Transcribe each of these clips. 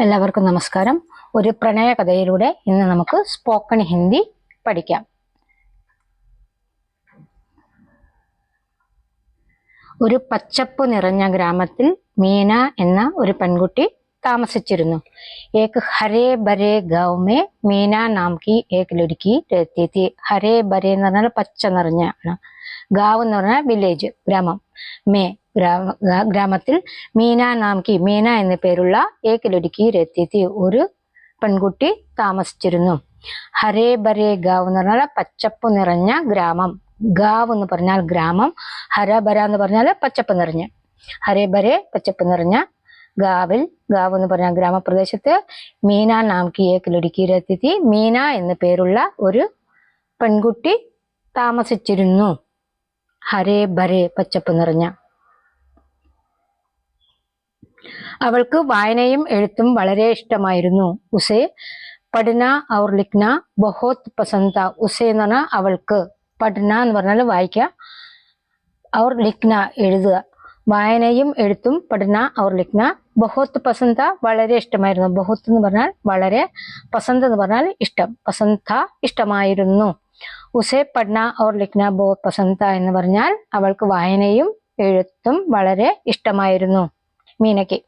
എല്ലാവർക്കും നമസ്കാരം. ഒരു പ്രണയ കഥയിലൂടെ ഇന്ന് നമുക്ക് സ്പോക്കൺ ഹിന്ദി പഠിക്കാം. ഒരു പച്ചപ്പ് നിറഞ്ഞ ഗ്രാമത്തിൽ മീന എന്ന ഒരു പെൺകുട്ടി താമസിച്ചിരുന്നു. ഏക് ഹരേ ബരേ ഗൗമേ മീന നാം കി ലടുക്കി രഹത്തി തി ഹരേ ബരേ എന്ന് പറഞ്ഞാൽ പച്ച നിറഞ്ഞാണ്. ഗാവ് എന്ന് പറഞ്ഞാൽ വില്ലേജ് ഗ്രാമം. മേ ഗ്രാമ ഗ്രാമത്തിൽ മീന നാം കി മീന എന്ന പേരുള്ള ഏക് ലൊരുക്കി രഹത്തി തി ഒരു പെൺകുട്ടി താമസിച്ചിരുന്നു. ഹരേ ബരേ ഗാവ് എന്ന് പറഞ്ഞാൽ പച്ചപ്പ് നിറഞ്ഞ ഗ്രാമം. ഗാവ് എന്ന് പറഞ്ഞാൽ ഗ്രാമം ഹരബര എന്ന് പറഞ്ഞാൽ പച്ചപ്പ് നിറഞ്ഞ. ഹരേ ബരേ പച്ചപ്പ് നിറഞ്ഞ ഗാവിൽ ഗാവ് എന്ന് പറഞ്ഞ ഗ്രാമപ്രദേശത്ത് മീന നാം കി ഏക് മീന എന്ന പേരുള്ള ഒരു പെൺകുട്ടി താമസിച്ചിരുന്നു. ഹരേ ഭരേ പച്ചപ്പ് നിറഞ്ഞ. അവൾക്ക് വായനയും എഴുത്തും വളരെ ഇഷ്ടമായിരുന്നു. ഉസേ പഠന ഔർ ലിഖ്ന ബഹോത് പസന്ത. ഉസേ എന്ന് പറഞ്ഞാൽ അവൾക്ക്. പഠന എന്ന് പറഞ്ഞാൽ വായിക്കുക ഔർ ലിഖ്ന എഴുതുക. വായനയും എഴുത്തും പഠന ഔർ ലിഖ്ന ബഹുത്ത് പസന്ത വളരെ ഇഷ്ടമായിരുന്നു. ബഹുത്ത് എന്ന് പറഞ്ഞാൽ വളരെ പസന്ത് എന്ന് പറഞ്ഞാൽ ഇഷ്ടം. പസന്ത ഇഷ്ടമായിരുന്നു. ഉസേ പഠന ഓർ ലിഖ്ന ബോ പസന്ത എന്ന് പറഞ്ഞാൽ അവൾക്ക് വായനയും എഴുത്തും വളരെ ഇഷ്ടമായിരുന്നു. മീനയ്ക്ക്.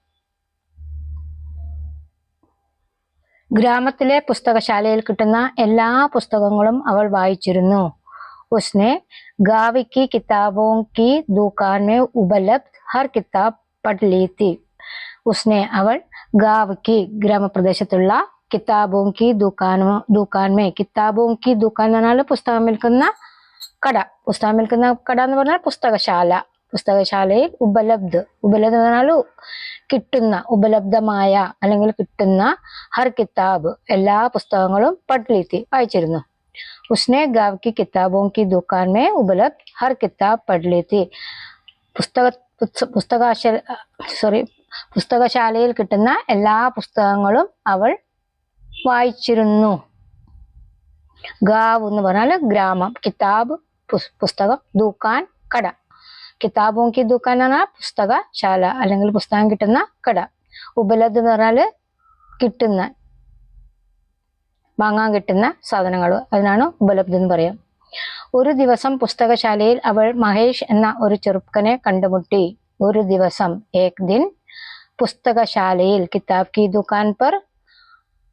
ഗ്രാമത്തിലെ പുസ്തകശാലയിൽ കിട്ടുന്ന എല്ലാ പുസ്തകങ്ങളും അവൾ വായിച്ചിരുന്നു. ഉസ്നെ ഗാവിക്ക് കിതാബോ കി ദുക്കാൻ മേ ഉപലബ്ധ് ഹർ കിതാബ് പഠലീത്തി ഉസ്നെ അവൾ ഗാവ്ക്ക് ഗ്രാമപ്രദേശത്തുള്ള കിതാബും കി ദുക്കാനും ദുക്കാൻമേ കിതാബും കി ദുക്കാൻ എന്ന് പറഞ്ഞാൽ പുസ്തകം വിൽക്കുന്ന കട. പുസ്തകം വിൽക്കുന്ന കട എന്ന് പറഞ്ഞാൽ പുസ്തകശാല. പുസ്തകശാലയിൽ ഉപലബ്ധ് ഉപലബ്ധ എന്ന് പറഞ്ഞാൽ കിട്ടുന്ന ഉപലബ്ധമായ അല്ലെങ്കിൽ കിട്ടുന്ന ഹർ കിതാബ്. എല്ലാ പുസ്തകങ്ങളും പട്ലീത്തി വായിച്ചിരുന്നു. ഉസ്നെ ഗാവ് കി കിതാബോം കി ദുക്കാൻമേ ഉപലബ്ധ് ഹർ കിതാബ് പട്ലീത്തി പുസ്തക പുസ്തകാശ സോറി പുസ്തകശാലയിൽ കിട്ടുന്ന എല്ലാ പുസ്തകങ്ങളും അവൾ വായിച്ചിരുന്നു. ഗാവ് എന്ന് പറഞ്ഞാൽ ഗ്രാമം. കിതാബ് പുസ്- പുസ്തകം ദുക്കാൻ കട. കിതാബും കി ദുക്കാൻ എന്ന് പറഞ്ഞാൽ പുസ്തകശാല അല്ലെങ്കിൽ പുസ്തകം കിട്ടുന്ന കട. ഉപലബ്ധ എന്ന് പറഞ്ഞാൽ കിട്ടുന്ന വാങ്ങാൻ കിട്ടുന്ന സാധനങ്ങൾ. അതിനാണ് ഉപലബ്ധ എന്ന് പറയാം. ഒരു ദിവസം പുസ്തകശാലയിൽ അവൾ മഹേഷ് എന്ന ഒരു ചെറുപ്പനെ കണ്ടുമുട്ടി. ഒരു ദിവസം ഏക് ദിൻ പുസ്തകശാലയിൽ കിതാബ് കി ദുക്കാൻ പർ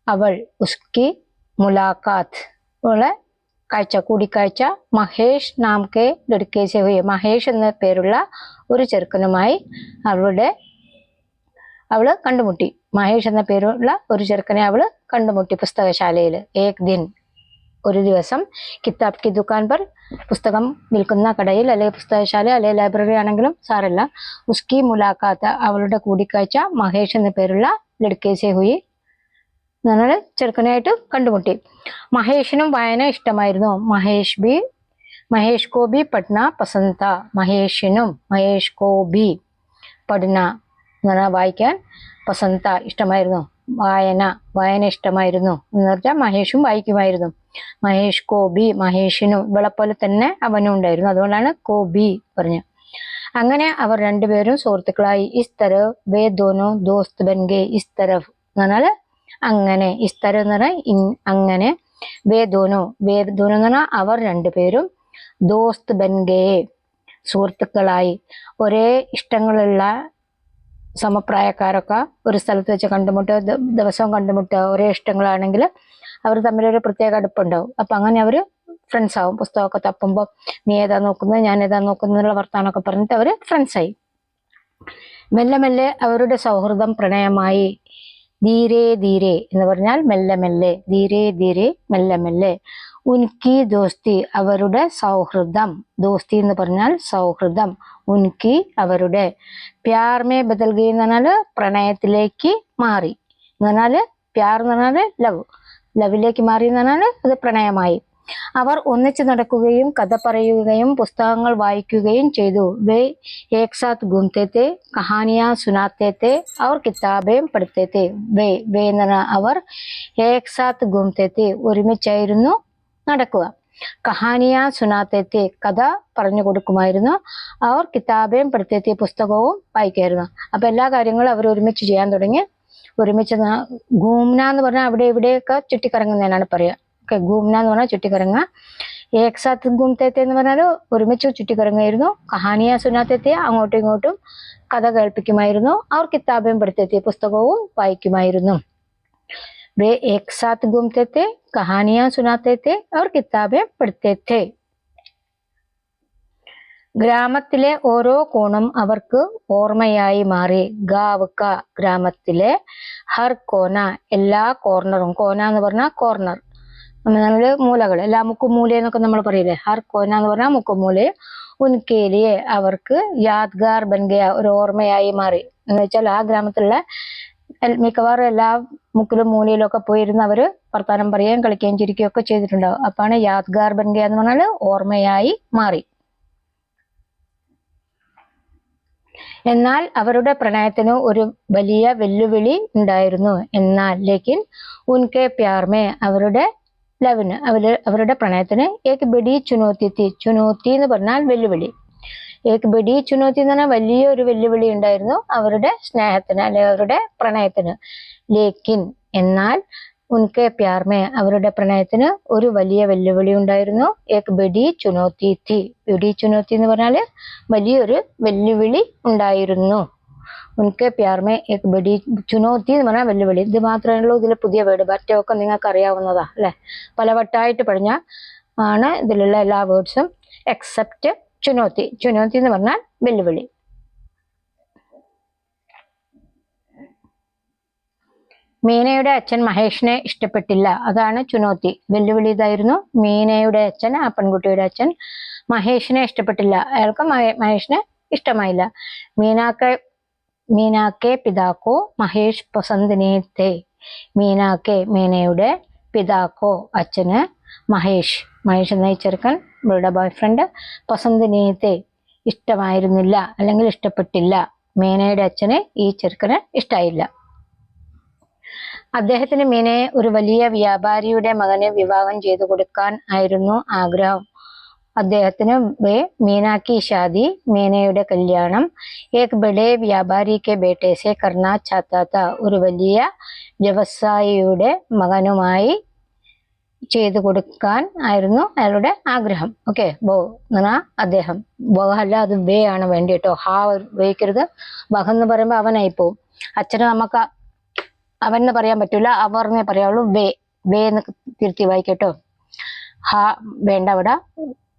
അവൾ ഉസ്കി മുലാഖാത്ത് ഉള്ള കാഴ്ച കൂടിക്കാഴ്ച മഹേഷ് നാം കെ ലടുക്കേസെ ഹുയെ മഹേഷ് എന്ന പേരുള്ള ഒരു ചെറുക്കനുമായി അവളുടെ അവൾ കണ്ടുമുട്ടി. മഹേഷ് എന്ന പേരുള്ള ഒരു ചെറുക്കനെ അവൾ കണ്ടുമുട്ടി പുസ്തകശാലയിൽ ഏക് ദിൻ ഒരു ദിവസം കിതാബ് കി ദുക്കാൻ പർ പുസ്തകം വിൽക്കുന്ന കടയിൽ അല്ലെങ്കിൽ പുസ്തകശാല അല്ലെങ്കിൽ ലൈബ്രറി ആണെങ്കിലും സാറല്ല ഉസ്കി മുലാഖാത്ത് അവളുടെ കൂടിക്കാഴ്ച മഹേഷ് എന്ന പേരുള്ള ലഡ്കേസെ ഹുയി നമ്മൾ ചെറുക്കനായിട്ട് കണ്ടുമുട്ടി. മഹേഷിനും വായന ഇഷ്ടമായിരുന്നു. മഹേഷ് ബി മഹേഷ് കോബി പഠന പസന്ത. മഹേഷിനും മഹേഷ് കോബി പഠന എന്ന് വായിക്കാൻ പസന്ത ഇഷ്ടമായിരുന്നു. വായന വായന ഇഷ്ടമായിരുന്നു എന്ന് പറഞ്ഞാൽ മഹേഷും വായിക്കുമായിരുന്നു. മഹേഷ് കോബി മഹേഷിനും പോലെ തന്നെ അവനും ഉണ്ടായിരുന്നു. അതുകൊണ്ടാണ് കോബി പറഞ്ഞു. അങ്ങനെ അവർ രണ്ടുപേരും സുഹൃത്തുക്കളായി. ഇസ് തരവ് വേ ദോനോ ദോസ്ത് ഇസ് തരവ് എന്ന് പറഞ്ഞാൽ അങ്ങനെ. ഇസ് തരവ് എന്ന് പറഞ്ഞാൽ അങ്ങനെ. വേ ദോനോ വേ ദോനോ എന്ന് പറഞ്ഞാൽ അവർ രണ്ടുപേരും ദോസ്ത് ബൻഗെ സുഹൃത്തുക്കളായി. ഒരേ ഇഷ്ടങ്ങളുള്ള സമപ്രായക്കാരൊക്കെ ഒരു സ്ഥലത്ത് വെച്ച് കണ്ടുമുട്ടുക ദിവസവും കണ്ടുമുട്ടുക ഒരേ ഇഷ്ടങ്ങളാണെങ്കിൽ അവർ തമ്മിലൊരു പ്രത്യേക അടുപ്പുണ്ടാവും. അപ്പൊ അങ്ങനെ അവർ ഫ്രണ്ട്സ് ആവും. പുസ്തകമൊക്കെ തപ്പുമ്പോൾ നീ ഏതാ നോക്കുന്നത് ഞാൻ ഏതാ നോക്കുന്നത് എന്നുള്ള വർത്താനമൊക്കെ പറഞ്ഞിട്ട് അവർ ഫ്രണ്ട്സായി മെല്ലെ മെല്ലെ അവരുടെ സൗഹൃദം പ്രണയമായി ധീരെ ധീരെ എന്ന് പറഞ്ഞാൽ മെല്ലെ മെല്ലെ. ധീരെ ധീരെ മെല്ലെ മെല്ലെ. ഉൻകി ദോസ്തി അവരുടെ സൗഹൃദം. ദോസ്തി എന്ന് പറഞ്ഞാൽ സൗഹൃദം. ഉൻകി അവരുടെ. പ്യാർമേ ബദൽഗി എന്ന് പറഞ്ഞാൽ പ്രണയത്തിലേക്ക് മാറി. എന്ന് പറഞ്ഞാൽ പ്യാർ എന്ന് പറഞ്ഞാൽ ലവ്. ലവിലേക്ക് മാറി എന്ന് പറഞ്ഞാൽ അത് പ്രണയമായി. അവർ ഒന്നിച്ചു നടക്കുകയും കഥ പറയുകയും പുസ്തകങ്ങൾ വായിക്കുകയും ചെയ്തു. വേ ഏക് സാത്ത് ഘൂമത്തെ തെ കഹാനിയാ സുനാത്തെ തെ അവർ കിതാബേം പഠിത്തേത്തെ. വേ വേ എന്ന് പറഞ്ഞാൽ അവർ ഏക് സാത്ത് ഒരുമിച്ചായിരുന്നു നടക്കുക. കഹാനിയ സുനാത്തേത്തെ കഥ പറഞ്ഞു കൊടുക്കുമായിരുന്നു. അവർ കിതാബേം പഠിത്തേത്തെ പുസ്തകവും വായിക്കുമായിരുന്നു. അപ്പൊ എല്ലാ കാര്യങ്ങളും അവർ ഒരുമിച്ച് ചെയ്യാൻ തുടങ്ങി. ഒരുമിച്ച് ഗൂംന എന്ന് പറഞ്ഞാൽ അവിടെ ഇവിടെയൊക്കെ ചുറ്റിക്കറങ്ങുന്നതിനാണ് പറയുക. ഗൂംന എന്ന് പറഞ്ഞാൽ ചുറ്റിക്കറങ്ങ ഏക് സാത്ത് ഗുംതേത്തെ എന്ന് പറഞ്ഞാൽ ഒരുമിച്ച് ചുറ്റിക്കറങ്ങായിരുന്നു കഹാനിയ സുനാത്തെത്തെ അങ്ങോട്ടും ഇങ്ങോട്ടും കഥ കേൾപ്പിക്കുമായിരുന്നു. അവർ കിതാബേം പഠിത്തെത്തിയ പുസ്തകവും വായിക്കുമായിരുന്നു. ഏക് സാത്ത് ഗുംതേത്തെ കഹാനിയ സുനാത്തേത്തെ അവർ കിതാബേം പഠിത്തേത്തെ. ഗ്രാമത്തിലെ ഓരോ കോണം അവർക്ക് ഓർമ്മയായി മാറി. ഗാവക്ക ഗ്രാമത്തിലെ ഹർ കോന എല്ലാ കോർണറും കോന എന്ന് പറഞ്ഞാൽ കോർണർ. നമ്മൾ മൂലകൾ എല്ലാ മുക്കുമൂല എന്നൊക്കെ നമ്മൾ പറയില്ലേ? ഹർ കോന എന്ന് പറഞ്ഞാൽ മുക്കുമൂല. ഉൻകേലിയെ അവർക്ക് യാദ്ഗാർ ബൻഗയ ഒരു ഓർമ്മയായി മാറി. എന്ന് വെച്ചാൽ ആ ഗ്രാമത്തിലുള്ള മിക്കവാറും എല്ലാ മുക്കിലും മൂലയിലും ഒക്കെ പോയിരുന്ന് അവർ വർത്താനം പറയുകയും കളിക്കുകയും ചിരിക്കുകയും ഒക്കെ ചെയ്തിട്ടുണ്ടാവും. അപ്പാണ് യാദ്ഗാർ ബൻഗയ എന്ന് പറഞ്ഞാൽ ഓർമ്മയായി മാറി. എന്നാൽ അവരുടെ പ്രണയത്തിന് ഒരു വലിയ വെല്ലുവിളി ഉണ്ടായിരുന്നു. എന്നാൽ ലേക്കിൻ ഉൻകെ പ്യാർമേ അവരുടെ ലവിന് അവർ അവരുടെ പ്രണയത്തിന് ഏക് ബഡി ചുനോത്തി തീ ചുനോത്തി എന്ന് പറഞ്ഞാൽ വെല്ലുവിളി. ഏക് ബഡി ചുനോത്തി എന്ന് പറഞ്ഞാൽ വലിയ ഒരു വെല്ലുവിളി ഉണ്ടായിരുന്നു അവരുടെ സ്നേഹത്തിന് അല്ലെങ്കിൽ അവരുടെ പ്രണയത്തിന്. ലേക്കിൻ എന്നാൽ ഉൻകെ പ്യാർമേ അവരുടെ പ്രണയത്തിന് ഒരു വലിയ വെല്ലുവിളി ഉണ്ടായിരുന്നു. ഏക് ബഡി ചുനോത്തി തീ ബഡി ചുനോത്തി എന്ന് പറഞ്ഞാൽ വലിയൊരു വെല്ലുവിളി ഉണ്ടായിരുന്നു. ഉൻകെ പ്യാർമേ ഏക് ബഡി ചുനോത്തി എന്ന് പറഞ്ഞാൽ വെല്ലുവിളി. ഇത് മാത്രമേ ഉള്ളൂ ഇതിൽ പുതിയ വേർഡ്. ബറ്റമൊക്കെ നിങ്ങൾക്ക് അറിയാവുന്നതാ അല്ലെ? പലവട്ടായിട്ട് പറഞ്ഞ ആണ് ഇതിലുള്ള എല്ലാ വേർഡ്സും എക്സെപ്റ്റ് ചുനോത്തി. ചുനോത്തി എന്ന് പറഞ്ഞാൽ വെല്ലുവിളി. മീനയുടെ അച്ഛൻ മഹേഷിനെ ഇഷ്ടപ്പെട്ടില്ല. അതാണ് ചുനോത്തി. വെല്ലുവിളി ഇതായിരുന്നു. മീനയുടെ അച്ഛൻ ആ പെൺകുട്ടിയുടെ അച്ഛൻ മഹേഷിനെ ഇഷ്ടപ്പെട്ടില്ല. അയാൾക്ക് മഹേ- മഹേഷിനെ ഇഷ്ടമായില്ല. മീനാക്കെ മീനാക്കെ പിതാക്കോ മഹേഷ് പൊസന്തിനേത്തെ മീനാ മീനാക്കെ മീനയുടെ പിതാക്കോ അച്ഛന് മഹേഷ്. മഹേഷ് എന്ന ചെറുക്കൻ ഇവളുടെ ബോയ് ഫ്രണ്ട് പസന്ദിനീത്തെ ഇഷ്ടമായിരുന്നില്ല അല്ലെങ്കിൽ ഇഷ്ടപ്പെട്ടില്ല. മീനയുടെ അച്ഛന് ഈ ചെറുക്കന് ഇഷ്ടമായില്ല അദ്ദേഹത്തിന് മീനയെ ഒരു വലിയ വ്യാപാരിയുടെ മകനെ വിവാഹം ചെയ്തു കൊടുക്കാൻ ആയിരുന്നു ആഗ്രഹം. അദ്ദേഹത്തിന് വേ മീനാക്കി ഷാദി മീനയുടെ കല്യാണം ഏക് ബഡേ വ്യാപാരി കെ കർണാ ചാത്താത്ത ഒരു വലിയ വ്യവസായിയുടെ മകനുമായി ചെയ്തു കൊടുക്കാൻ ആയിരുന്നു അയാളുടെ ആഗ്രഹം. ഓക്കെ ബോ എന്നാ അദ്ദേഹം. ബോ അല്ല അത് വേ ആണ് വേണ്ടി കേട്ടോ ഹാ ഉപയോഗിക്കരുത്. ബഹ എന്ന് പറയുമ്പോൾ അവനായി പോവും. അച്ഛന് നമുക്ക് അവൻ എന്ന് പറയാൻ പറ്റൂല അവർ എന്നേ പറയാവുള്ളൂ വേ. വേ എന്ന് തിരുത്തി വായിക്കട്ടോ. ഹാ വേണ്ട അവിടെ.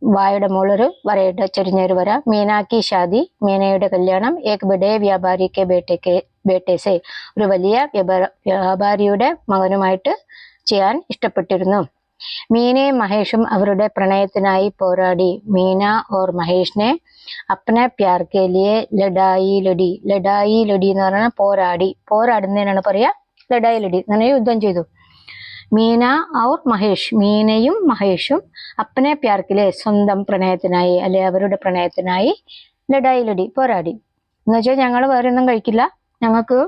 വായുടെ മോളൊരു വരയിട്ട് ചെരിഞ്ഞൊരു വര. മീനാക്കി ഷാദി മീനയുടെ കല്യാണം ഏക് ബഡേ വ്യാപാരി കെ ബേട്ടയ്ക്ക് ബേട്ടേസെ ഒരു വലിയ വ്യാപാര- വ്യാപാരിയുടെ മകനുമായിട്ട് ചെയ്യാൻ ഇഷ്ടപ്പെട്ടിരുന്നു. മീനയും മഹേഷും അവരുടെ പ്രണയത്തിനായി പോരാടി. മീന ഓർ മഹേഷിനെ അപ്നെ പ്യാർ കെ ലിയെ ലഡായി ലഡി ലഡായി ലഡി എന്ന് പറഞ്ഞാൽ പോരാടി. പോരാടുന്നതിനാണ് പറയാ ലഡായി ലഡി അങ്ങനെ യുദ്ധം ചെയ്തു. മീന ഔർ മഹേഷ്. മീനയും മഹേഷും അപ്പനെ പ്യാർക്കിലെ സ്വന്തം പ്രണയത്തിനായി അല്ലെ അവരുടെ പ്രണയത്തിനായി ലഡായി ലഡി പോരാടി. എന്ന് വെച്ചാൽ ഞങ്ങൾ വേറെ ഒന്നും കഴിക്കില്ല. ഞങ്ങൾക്ക്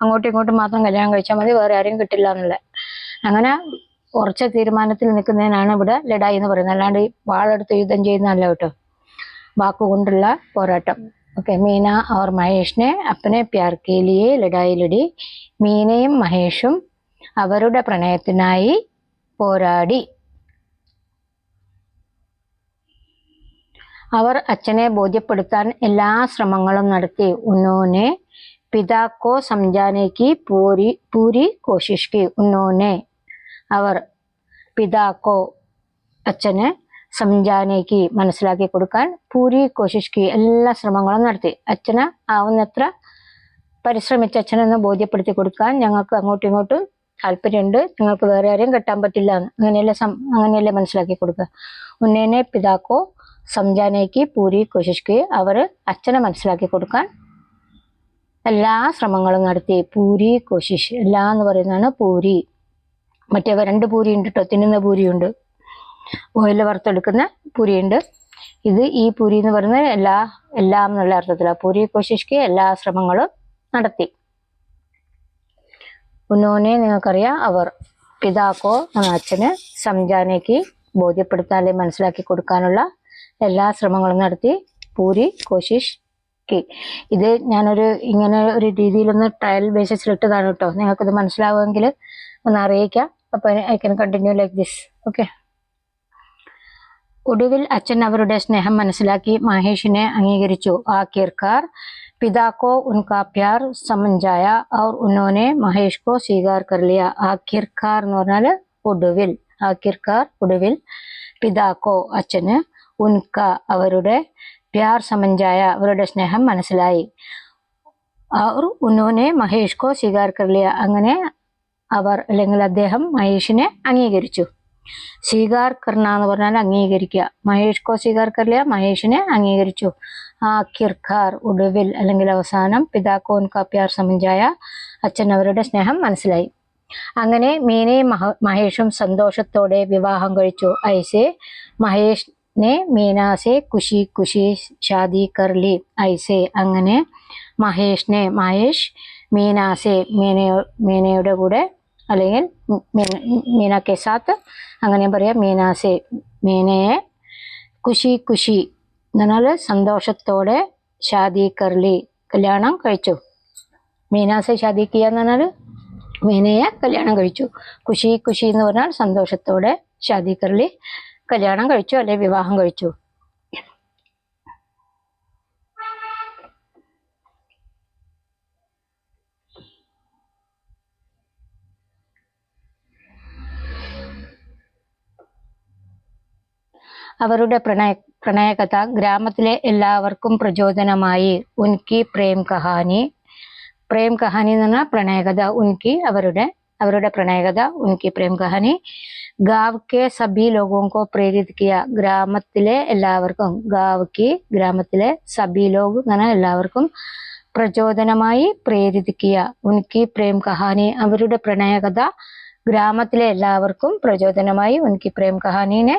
അങ്ങോട്ടും ഇങ്ങോട്ടും മാത്രം കല്യാണം കഴിച്ചാൽ മതി. വേറെ ആരെയും കിട്ടില്ല എന്നുള്ളത് അങ്ങനെ ഉറച്ച തീരുമാനത്തിൽ നിൽക്കുന്നതിനാണ് ഇവിടെ ലഡായി എന്ന് പറയുന്നത്. അല്ലാണ്ട് ഈ വാളെടുത്ത് യുദ്ധം ചെയ്യുന്നതല്ല കേട്ടോ. വാക്കുകൊണ്ടുള്ള പോരാട്ടം. ഓക്കെ മീന അവർ മഹേഷിനെ അപ്പനെ പ്യാർക്കേലിയെ കെ ലിയെ ലഡായി ലഡി മീനയും മഹേഷും അവരുടെ പ്രണയത്തിനായി പോരാടി. അവർ അച്ഛനെ ബോധ്യപ്പെടുത്താൻ എല്ലാ ശ്രമങ്ങളും നടത്തി. ഉന്നോനെ പിതാക്കോ സംജാനേക്ക് പൂരി പൂരി കോശിഷ്കി. ഉന്നോനെ അവർ പിതാക്കോ അച്ഛന് സംജാനേക്ക് മനസ്സിലാക്കി കൊടുക്കാൻ പൂരി കോശിഷ്കി എല്ലാ ശ്രമങ്ങളും നടത്തി. അച്ഛന് ആവുന്നത്ര പരിശ്രമിച്ച് അച്ഛനെന്ന് ബോധ്യപ്പെടുത്തി കൊടുക്കാൻ ഞങ്ങൾക്ക് അങ്ങോട്ടും ഇങ്ങോട്ടും താല്പര്യമുണ്ട്. നിങ്ങൾക്ക് വേറെ ആരെയും കെട്ടാൻ പറ്റില്ല. അങ്ങനെയല്ലേ അങ്ങനെയല്ലേ മനസ്സിലാക്കി കൊടുക്കുക ഉന്നേനെ പിതാക്കോ സംജാനേക്ക് പൂരി കോശിഷ്ക്ക് അവർ അച്ഛനെ മനസ്സിലാക്കി കൊടുക്കാൻ എല്ലാ ശ്രമങ്ങളും നടത്തി. പൂരി കോശിഷ് എല്ലാ എന്ന് പറയുന്നതാണ് പൂരി. മറ്റേ രണ്ട് പൂരി ഉണ്ട് കേട്ടോ തിന്നുന്ന പൂരിയുണ്ട്. ഓയിൽ വറുത്തെടുക്കുന്ന പൂരിയുണ്ട്. ഇത് ഈ പൂരി എന്ന് പറയുന്നത് എല്ലാ എല്ലാം എന്നുള്ള അർത്ഥത്തിലാണ് പൂരി കോശിഷ്ക്ക് എല്ലാ ശ്രമങ്ങളും നടത്തി. ഉന്നോനെ നിങ്ങൾക്കറിയാം. അവർ പിതാക്കോ അച്ഛന് സംജാനയ്ക്ക് ബോധ്യപ്പെടുത്താൻ അല്ലെങ്കിൽ മനസ്സിലാക്കി കൊടുക്കാനുള്ള എല്ലാ ശ്രമങ്ങളും നടത്തി. പൂരി കോശിഷ് ഓക്കെ ഇത് ഞാനൊരു ഇങ്ങനെ ഒരു രീതിയിലൊന്ന് ട്രയൽ ബേസിസിലിട്ടതാണ് കേട്ടോ. നിങ്ങൾക്കിത് മനസ്സിലാവുമെങ്കിൽ ഒന്ന് അറിയിക്കാം. അപ്പൊ I can continue like this okay ഒടുവിൽ അച്ഛൻ അവരുടെ സ്നേഹം മനസ്സിലാക്കി. മഹേഷിനെ അംഗീകരിച്ചു. ആഖിർക്കാർ पिता को उनका प्यार समझ आया और उन्होंने महेश को स्वीकार कर लिया ആഖിർക്കാർ എന്ന് പറഞ്ഞാൽ ഒടുവിൽ ആഖിർക്കാർ ഒടുവിൽ പിതാക്കോ അച്ഛന് ഉൻക അവരുടെ പ്യാർ സമഞ്ചായ അവരുടെ സ്നേഹം മനസ്സിലായി और उन्होंने മഹേഷ് കോ സ്വീകാർ കർ ലിയ അങ്ങനെ അവർ അല്ലെങ്കിൽ അദ്ദേഹം മഹേഷിനെ അംഗീകരിച്ചു സ്വീകാർ കർണ എന്ന് പറഞ്ഞാൽ അംഗീകരിക്കുക മഹേഷ് കോ സ്വീകാർ കർ ലിയ മഹേഷിനെ അംഗീകരിച്ചു ആഖിർക്കാർ ഒടുവിൽ അല്ലെങ്കിൽ അവസാനം പിതാക്കോൻ കാപ്യാർ സമഞ്ചായ അച്ഛൻ അവരുടെ സ്നേഹം മനസ്സിലായി. അങ്ങനെ മീനയും മഹ- മഹേഷും സന്തോഷത്തോടെ വിവാഹം കഴിച്ചു. ഐസെ മഹേഷിനെ മീനാസെ കുശി കുശി ഷാദി കർലി ഐസെ അങ്ങനെ മഹേഷിനെ മഹേഷ് മീനാസെ മീനയോ മീനയുടെ കൂടെ അല്ലെങ്കിൽ മീന കെ സാത്ത് അങ്ങനെ പറയാം മീനാസെ മീനയെ കുശി കുശി എന്നാൽ സന്തോഷത്തോടെ ഷാദി കർലി കല്യാണം കഴിച്ചു. മീനാസെ ഷാദി കിയാന്ന് പറഞ്ഞാൽ മീനയെ കല്യാണം കഴിച്ചു. ഖുഷി ഖുഷി എന്ന് പറഞ്ഞാൽ സന്തോഷത്തോടെ ഷാദി കർലി കല്യാണം കഴിച്ചു അല്ലെ വിവാഹം കഴിച്ചു. അവരുടെ പ്രണയ പ്രണയകഥ ഗ്രാമത്തിലെ എല്ലാവർക്കും പ്രചോദനമായി. ഉൻകി പ്രേം കഹാനി. പ്രേം കഹാനി എന്ന് പറഞ്ഞാൽ പ്രണയകഥ ഉൻകി അവരുടെ അവരുടെ പ്രണയകഥ ഉൻകി പ്രേം കഹാനി. ഗാവ് കെ സബി ലോകോങ്കോ പ്രേരിത് കിയ ഗ്രാമത്തിലെ എല്ലാവർക്കും ഗാവ് കി ഗ്രാമത്തിലെ സബി ലോക് എന്ന് എല്ലാവർക്കും പ്രചോദനമായി പ്രേരിത് ഉൻകി പ്രേം കഹാനി അവരുടെ പ്രണയകഥ ഗ്രാമത്തിലെ എല്ലാവർക്കും പ്രചോദനമായി ഉൻകി പ്രേം കഹാനിനെ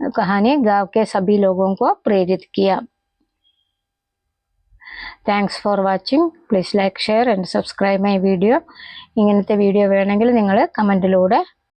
कहानी गांव के सभी लोगों को प्रेरित किया thanks for watching please like share and subscribe my video ഇങ്ങനത്തെ വീഡിയോ വേണമെങ്കിൽ നിങ്ങൾ കമൻറ്റിലൂടെ